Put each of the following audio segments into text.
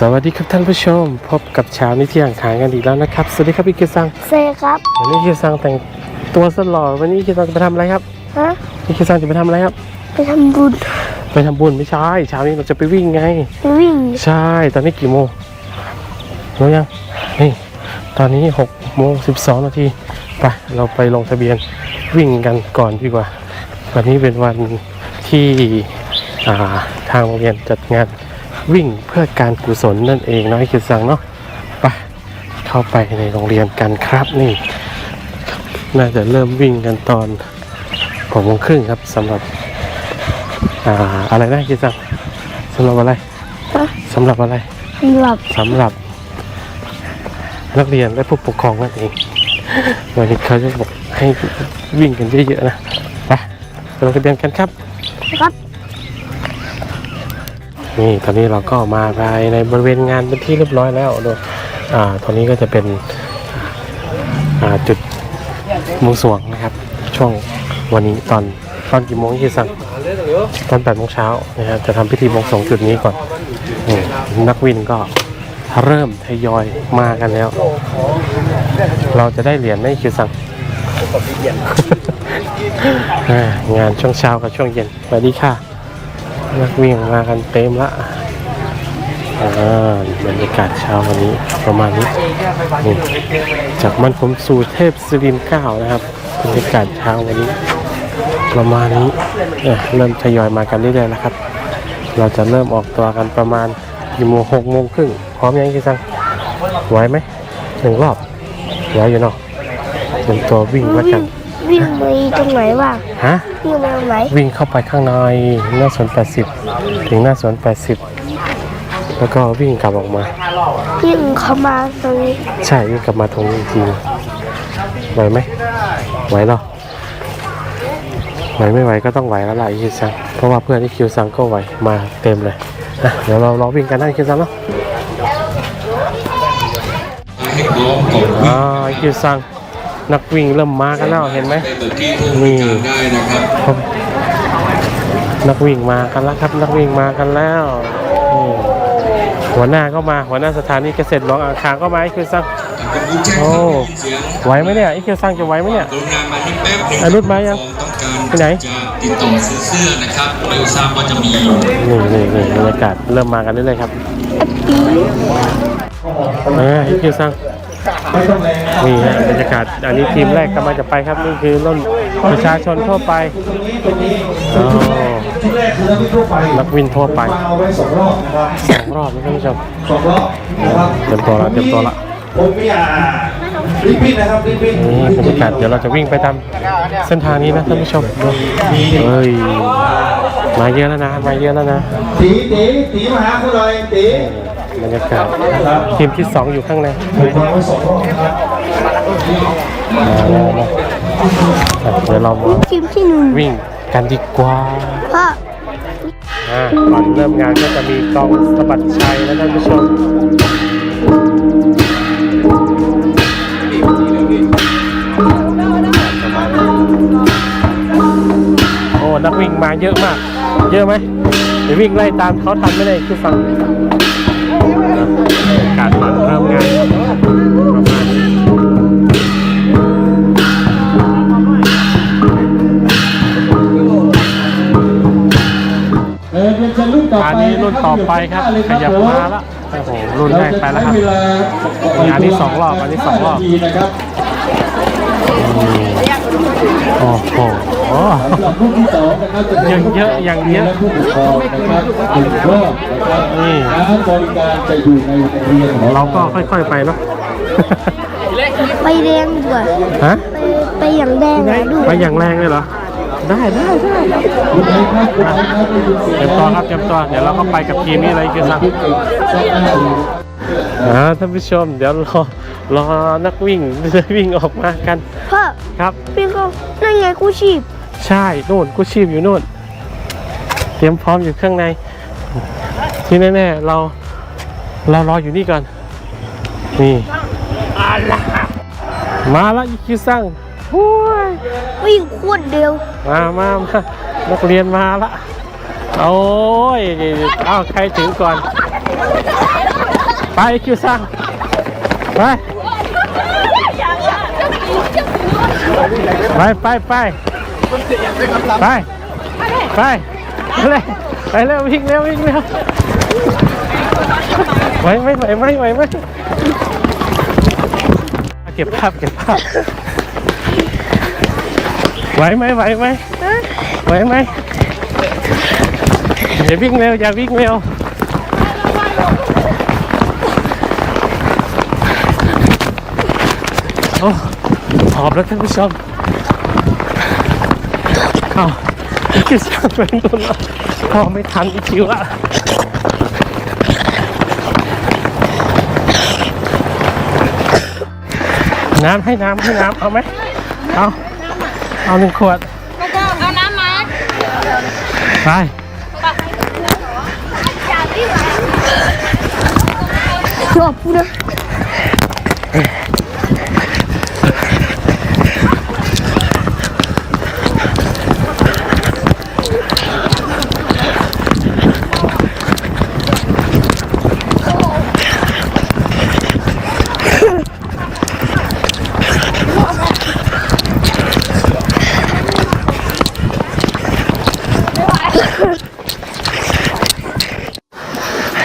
สวัสดีครับท่านผู้ชม พบกับเช้านี้ที่อ่างขางกันอีกแล้วนะครับ สวัสดีครับพี่เกียรติซังเซครับวันนี้เกียรติซังแต่งตัวสดหล่อวันนี้เกียรติซังจะไปทำอะไรครับฮะพี่เกียรติซังจะไปทำอะไรครับ ไปทำบุญไปทำบุญไม่ใช่เช้านี้เราจะไปวิ่งไง ไปวิ่งใช่ตอนนี้กี่โมงรู้ยังนี่ตอนนี้หกโมงสิบสองนาทีไปเราไปลงทะเบียนวิ่งกันก่อนดีกว่า วันนี้เป็นวันที่อ่าทางโรงเรียนจัดงาน วิ่งเพื่อการกุศลนั่นเองเนาะไอ้คิดสั่งเนาะไปเข้าไปในโรงเรียนกันครับนี่ น่าจะเริ่มวิ่งกันตอนหกโมงครึ่งครับสำหรับอ่าอะไรนะคิดสั่งสำหรับอะไรฮะสำหรับอะไรสำหรับสำหรับ นักเรียนและผู้ปกครองนั่นเองวันนี้เขาจะบอกให้วิ่งกันเยอะๆนะไปไปลงทะเบียนกันครับครับ นี่ตอนนี้เราก็มาภายในบริเวณงานเป็นที่เรียบร้อยแล้วโดยอ่าตอนนี้ก็จะเป็นอ่าจุดมุงสวงนะครับ ช่วงวันนี้ตอนตอนกี่โมงที่สั่งตอนแปดโมงเช้านะครับจะทำพิธีบวงสวงจุดนี้ก่อนนักวินก็เริ่มทยอยมากันแล้ว เราจะได้เหรียญไหมคิวสั่งงานช่วงเช้ากับช่วงเย็นสวัสดีค่ะ นักวิ่งมากันเต็มละอ่าบรรยากาศเช้าวันนี้ประมาณนี้นี่จากมันผมสู่เทพศิรินทร์เก้านะครับบรรยากาศเช้าวันนี้ ประมาณนี้เเริ่มทยอยมากันเรื่อยๆแล้วครับ เราจะเริ่มออกตัวกันประมาณกี่โมงหกโมงครึ่งพร้อมยังกี่สังไหวไหมหนึ่งรอบไหวอยู่เนาะเป็นตัววิ่งว่าวิ่กัน วิ่งไปตรงไหนบ้างฮะวิ่งไปตรงไหนวิ่งเข้าไปข้างในหน้าสวน80 ถึงหน้าสวน80 แล้วก็วิ่งกลับออกมา วิ่งเข้ามาตรงนี้ใช่วิ่งกลับมาตรงนี้จริงไหวไหมไหวเหรอไหวไม่ไหวก็ต้องไหวแล้วล่ะอีคิวซังเพราะว่าเพื่อนอีคิวซังก็ไหวมาเต็มเลยนะเดี๋ยวเราเราวิ่งกันได้อีคิวซังเนาะให้พร้อมก่อนอ่าอีคิวซัง นักวิ่งเริ่มมากันแล้วเห็นไหมไปเบิกที่ผู้บริการได้นะครับครับนักวิ่งมากันแล้วครับ นักวิ่งมากันแล้วนี่หัวหน้าก็มาหัวหน้าสถานีเกษตรหลวงอ่างขางก็มาอีคิวซังกับผู้แจ้งโอ้เสียงไหวไหมเนี่ยอีคิวซังจะไหวไหมเนี่ยกรุณามาที่แป๊บหนึงอนุชมายังต้องการไปไหนจะติดต่อซื้อเสื้อนะครับไม่ทราบว่าจะมีนี่นี่นี่บรรยากาศเริ่มมากันเรื่อยๆครับเอออีคิวซัง นี่ฮะบรรยากาศอันนี้ทีมแรกกำลังจะไปครับนี่คือรุ่นประชาชนทั่วไปอ๋อชุดแรกคือนักวิ่งทั่วไปนักวิ่งทั่วไปมาเอาไว้สองรอบนะครับสองรอบนะท่านผู้ชมสองรอบนะครับเต็มตัวละเต็มตัวละผมมีอ่ารีบวิ่งนะครับรีบวิ่งนี่บรรยากาศเดี๋ยวเราจะวิ่งไปตามเส้นทางนี้นะท่านผู้ชมดูเฮ้ยมาเยอะแล้วนะมาเยอะแล้วนะตีตีตีมาหาคุณหน่อยตี บรรยากาศทีมที่สองอยู่ข้างในผมวางไว้สองรอบนะครับมาแล้วนะอะเดี๋ยวเรามาทีมที่หนึ่งวิ่งกันดีกว่าพ่ออ่าก่อนเริ่มงานก็จะมีกองสะบัดชัยนะท่านผู้ชมโอ้นักวิ่งมาเยอะมาก เยอะไหมไปวิ่งไล่ตามเขาทันไม่ได้คือฟัง ต่อไปอันนี้รุ่นต่อไปครับ ขยับมาละโอ้โหรุ่นแรกไปแล้วครับอันนี้สองรอบอันนี้สองรอบนะครับโอ้โหสำหรับรุ่นที่สองนะครับจะป็นยังเยอะยังเยอะและผู้ปกครองนะครับหนึ่งรอบนะครับนี่การบริการจะอยู่ในโรงเรียนของเราก็ค่อยๆไปเนาะไปแดงดีกว่าฮะไปไปอย่างแดงอะดูไปอย่างแรงเลยเหรอ ได้ได้ได้คุณไหนครับคุณไหนครับได้ยินเสียงเตรียมตัวครับเตรียมตัวเดี๋ยวเราก็ไปกับทีมนี้เลยคือสั่งคิดถึงสักหน้าดูอ่าท่านผู้ชมเดี๋ยวรอรอนักวิ่งจะวิ่งออกมากันพ่อครับพี่เขานั่นไงกู้ชีพ ใช่นู่นกู้ชีพอยู่นู่น เตรียมพร้อมอยู่ข้างใน ที่แน่ๆเราเรารออยู่นี่ก่อนนี่มาแล้วอีคิวซังโอ้ย วิ่งขวดเดียว มามามานักเรียนมาละโอ้ยเอาใครถึงก่อน ไปคิวซังไปไปไปไปไปไปเลยไปเร็ววิ่งเร็ววิ่งเร็วไหวไหมไหวไหมไหวไหมเก็บภาพเก็บภาพ ไหวไหมไหวไหมไหวไหมอย่าวิ่งเร็วอย่าวิ่งเร็วโอ้หอบแล้วท่านผู้ชมเอาคิวสร้างเป็นตัวละพอไม่ทันอีกคิวอะน้ำให้น้ำให้น้ำเอาไหมเอา เอาหนึ่งขวดเอาน้ำมาไปชอบพูดนะ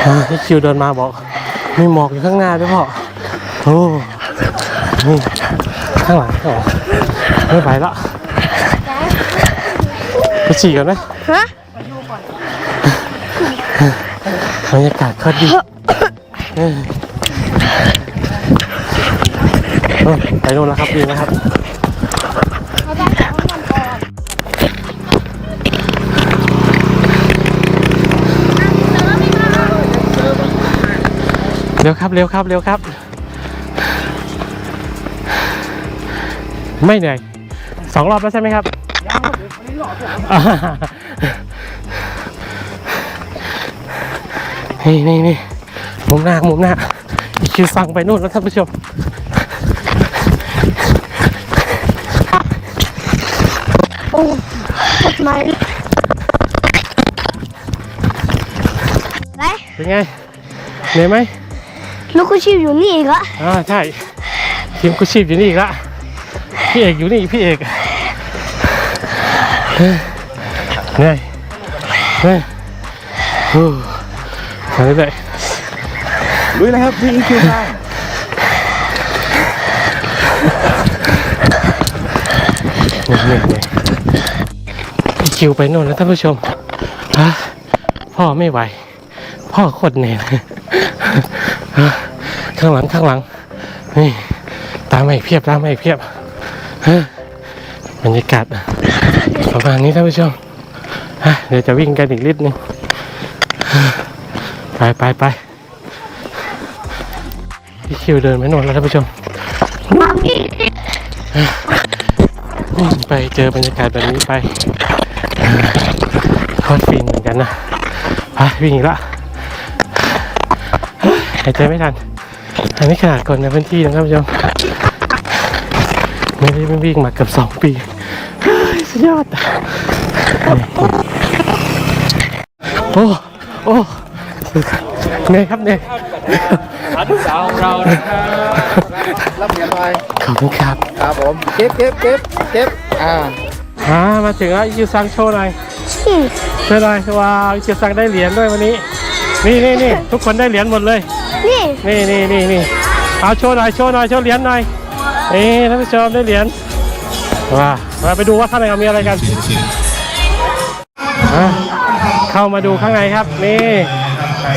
อ่าที่คิวเดินมาบอก มีหมอกอยู่ข้างหน้าด้วยพ่อโอ้นี่ข้างหลังข้างหลังไม่ไหวละไปฉี่ก่อนไหมฮะบรรยากาศโคตรดีเออเออไปโน่นแล้วครับดีนะครับ เร็วครับเร็วครับเร็วครับ ไม่เหนื่อยสองรอบแล้วใช่ไหมครับอ่านี่นี่นี่มุมหน้ามุมหน้าอีกคิวสั่งไปนู่นแล้วท่านผู้ชมโอ้กดไม้ไปเป็นไงเหนื่อยไหม ลูกกูชีพอยู่นี่อีกละอ่าใช่ทีมกุชีพอยู่นี่อีกละพี่เอกอยู่นี่พี่เอกเฮ้ยเหนื่อยเหนื่อยโอ้ไปเรื่อยลุยเลยครับพี่คิวซังๆเหนื่อยเหนื่อยอีคิวไปโน่นแล้วท่านผู้ชมฮะพ่อไม่ไหว พ่อโคตรเหนื่อยเลยฮะ ข้างหลังข้างหลังนี่ตามมาอีกเพียบตามมาอีกเพียบบรรยากาศประมาณนี้ท่านผู้ชมเดี๋ยวจะวิ่งกันอีกนิดนึงไปไปไปพี่คิวเดินไปโน่นแล้วท่านผู้ชมมาพี่ไปเจอบรรยากาศแบบนี้ไปโคตรฟินเหมือนกันนะไปวิ่งอีกละ หายใจไม่ทันอันนี้ขนาดคนในพื้นที่นะครับผู้ชมไม่ได้ไม่วิ่งมาเกือบสองปีเฮ้ยสุดยอดโอ้โอ้เหนื่อยครับเหนื่อยสาวของเรานะครับรับเหรียญไปขอบคุณครับครับผมเก็บเก็บเก็บเก็บอ่าอ่ามาถึงแล้วอีคิวซังโชว์หน่อยอืมโชว์หน่อยว้าวอีคิวซังได้เหรียญด้วยวันนี้นี่นี่นี่ทุกคนได้เหรียญหมดเลย นี่นี่นี่นี่นี่เอาโชว์หน่อยโชว์หน่อยโชว์เหรียญหน่อยนี่ท่านผู้ชมได้เหรียญว้ามาไปดูว่าข้างในมีอะไรกันอะเข้ามาดูข้างในครับนี่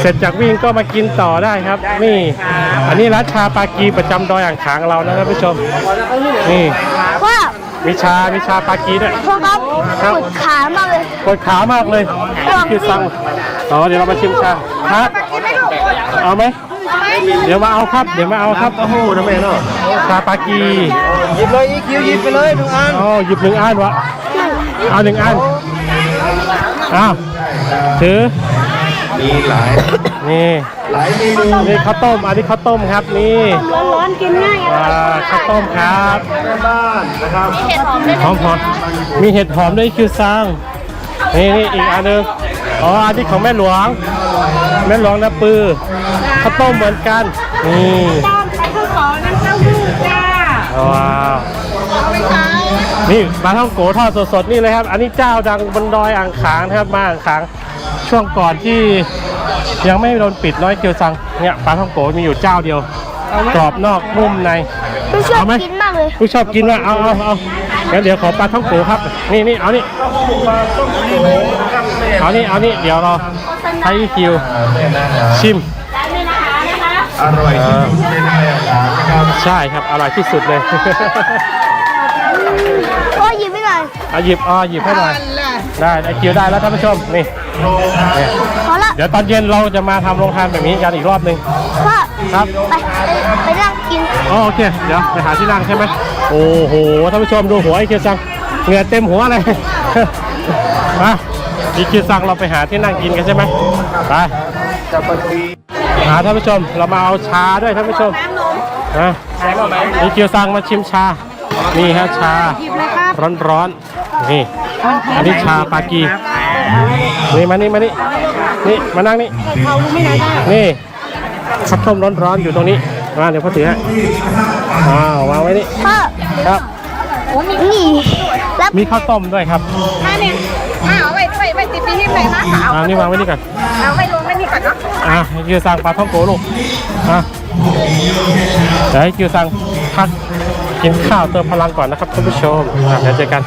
เสร็จจากวิ่งก็มากินต่อได้ครับ นี่ อันนี้ร้านชาปากีประจำดอยอ่างขางเรานะท่านผู้ชม นี่ว่ามีชามีชาปากีด้วยพ่อครับครับปวดขามากเลยปวดขามากเลยคือสั่งอ๋อเดี๋ยวเรามาชิมชาครับ เอาไหม เดี๋ยวมาเอาครับ เดี๋ยวมาเอาครับโอ้โหน้ำแม่เนาะชาปากีหยิบเลยอีคิวหยิบไปเลยหนึ่งอันอ๋อหยิบหนึ่งอันวะเอาหนึ่งอันอ้าวถือมีหลายนี่หลายเมนูนี่ข้าวต้มอันนี้ข้าวต้มครับนี่ร้อนๆกินง่ายอะอ่าข้าวต้มครับบ้านนะครับหอมหอมมีเห็ดหอมด้วยคิวซังนี่นี่อีกอันหนึงอ๋ออันนี้ของแม่หลวง แม่หลวงนะปือข้าวต้มเหมือนกันนี่ต้มไปข้าวสองน้ำเต้าหู้จ้าว้าวนี่ปลาท่องโกทอดสดๆนี่เลยครับ อันนี้เจ้าดังบนดอยอ่างขางนะครับมาอ่างขางช่วงก่อนที่ยังไม่โดนปิดน้อยเกียวซังเนี่ยปลาท่องโกมีอยู่เจ้าเดียวกรอบนอกนุ่มในไม่ชอบเอาไหมกินมากเลยผู้ชอบกินว่าเอาเอาเอางั้นเดี๋ยวขอปลาท่องโกครับ นี่นี่เอานี่เอานี่เอานี่เดี๋ยวเราให้คิว ชิม อร่อยที่สุดในอาหารนะครับใช่ครับ อร่อยที่สุดเลย โอ้ยหยิบไม่หน่อยเอาหยิบอ๋อหยิบให้หน่อยได้ไอคิวได้แล้วท่านผู้ชมนี่นี่พอละเดี๋ยวตอนเย็นเราจะมาทำโรงทานแบบนี้กันอีกรอบหนึ่ง พ่อครับ ไปไปไปนั่งกินอ๋อโอเค เดี๋ยวไปหาที่นั่งใช่ไหมโอ้โหท่านผู้ชมดูหัวไอคิวซังเหงื่อเต็มหัวเลย มา อีคิวซังเราไปหาที่นั่งกินกันใช่ไหมไปจะปฏิหาท่านผู้ชมเรามาเอาชาด้วยท่านผู้ชมนะอีคิวซังมาชิมชา นี่ฮะชาร้อนๆนี่อันนี้ชาปากีนี่มานี่มานี่นี่มานั่งนี่นี่ข้าวต้มร้อนๆอยู่ตรงนี้มาเดี๋ยวพ่อถือให้อ้าววางไว้นี่พ่อครับนี่แล้วมีข้าวต้มด้วยครับถ้าเนี่ยถ้าเอาไว้ ไว้ไว้ติดปีที่ไหนมาขาวอ่านี่วางไว้นี่ก่อนเอาไว้ลงไว้นี่ก่อนเนาะอ่าให้คิวซังปลาท่องโกลูกอะเดี๋ยวให้คิวซังพักกินข้าวเติมพลังก่อนนะครับท่านผู้ชมอะเดี๋ยวเจอกัน